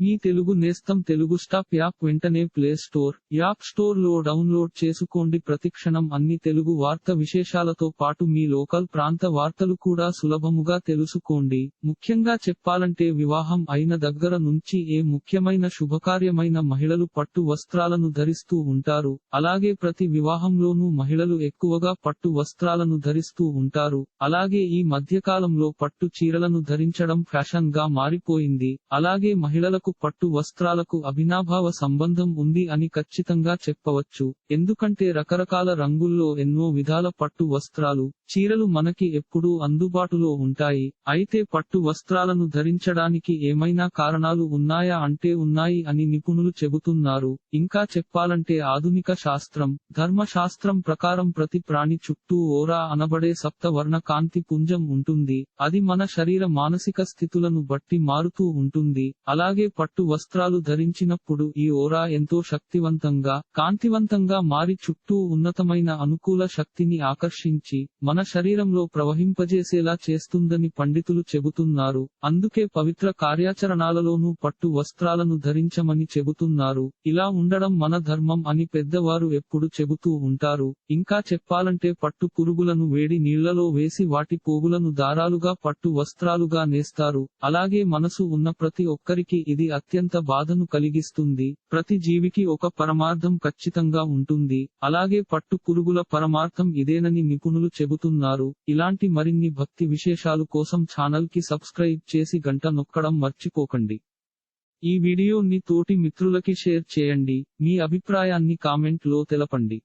మీ తెలుగు నేస్తం Telugu stop app వెంటనే play store app స్టోర్లో డౌన్లోడ్ చేసుకోండి. ప్రతిక్షణం అన్ని తెలుగు వార్త విశేషాలతో పాటు మీ లోకల్ ప్రాంత వార్తలు కూడా సులభముగా తెలుసుకోండి. ముఖ్యంగా చెప్పాలంటే వివాహం అయిన దగ్గర నుంచి ఏ ముఖ్యమైన శుభకార్యమైన మహిళలు పట్టు వస్త్రాలను ధరిస్తూ ఉంటారు అలాగే ప్రతి వివాహంలోనూ మహిళలు ఎక్కువగా పట్టు వస్త్రాలను ధరిస్తూ ఉంటారు అలాగే ఈ మధ్యకాలంలో పట్టు చీరలను ధరించడం ఫ్యాషన్గా మారిపోయింది అలాగే మహిళలకు పట్టు వస్త్రాలకు అభినాభావ సంబంధం ఉంది అని ఖచ్చితంగా చెప్పవచ్చు. ఎందుకంటే రకరకాల రంగుల్లో ఎన్నో విధాల పట్టు వస్త్రాలు చీరలు మనకి ఎప్పుడూ అందుబాటులో ఉంటాయి. అయితే పట్టు వస్త్రాలను ధరించడానికి ఏమైనా కారణాలు ఉన్నాయా అంటే ఉన్నాయి అని నిపుణులు చెబుతున్నారు. ఇంకా చెప్పాలంటే ఆధునిక శాస్త్రం ధర్మశాస్త్రం ప్రకారం ప్రతి ప్రాణి చుట్టూ ఓరా అనబడే సప్తవర్ణ కాంతి పుంజం ఉంటుంది. అది మన శరీర మానసిక స్థితులను బట్టి మారుతూ ఉంటుంది. అలాగే పట్టు వస్త్రాలు ధరించినప్పుడు ఈ ఓరా ఎంతో శక్తివంతంగా కాంతివంతంగా మారి చుట్టూ ఉన్నతమైన అనుకూల శక్తిని ఆకర్షించి మన శరీరంలో ప్రవహింపజేసేలా చేస్తుందని పండితులు చెబుతున్నారు. అందుకే పవిత్ర కార్యాచరణాలలోనూ పట్టు వస్త్రాలను ధరించమని చెబుతున్నారు. ఇలా ఉండడం మన ధర్మం అని పెద్దవారు ఎప్పుడు చెబుతూ ఉంటారు. ఇంకా చెప్పాలంటే పట్టు పురుగులను వేడి నీళ్ళలో వేసి వాటి పోగులను దారాలుగా పట్టు వస్త్రాలుగా నేస్తారు. అలాగే మనసు ఉన్న ప్రతి ఒక్కరికి ఇది అత్యంత బాధను కలిగిస్తుంది. ప్రతి జీవికి ఒక పరమార్థం ఖచ్చితంగా ఉంటుంది. అలాగే పట్టు పురుగుల పరమార్థం ఇదేనని నిపుణులు చెబుతున్నారు. ఇలాంటి మరిన్ని భక్తి విశేషాలు కోసం ఛానల్కి సబ్స్క్రైబ్ చేసి గంట నొక్కడం మర్చిపోకండి. ఈ వీడియోని తోటి మిత్రులకి షేర్ చేయండి. మీ అభిప్రాయాన్ని కామెంట్లో తెలపండి.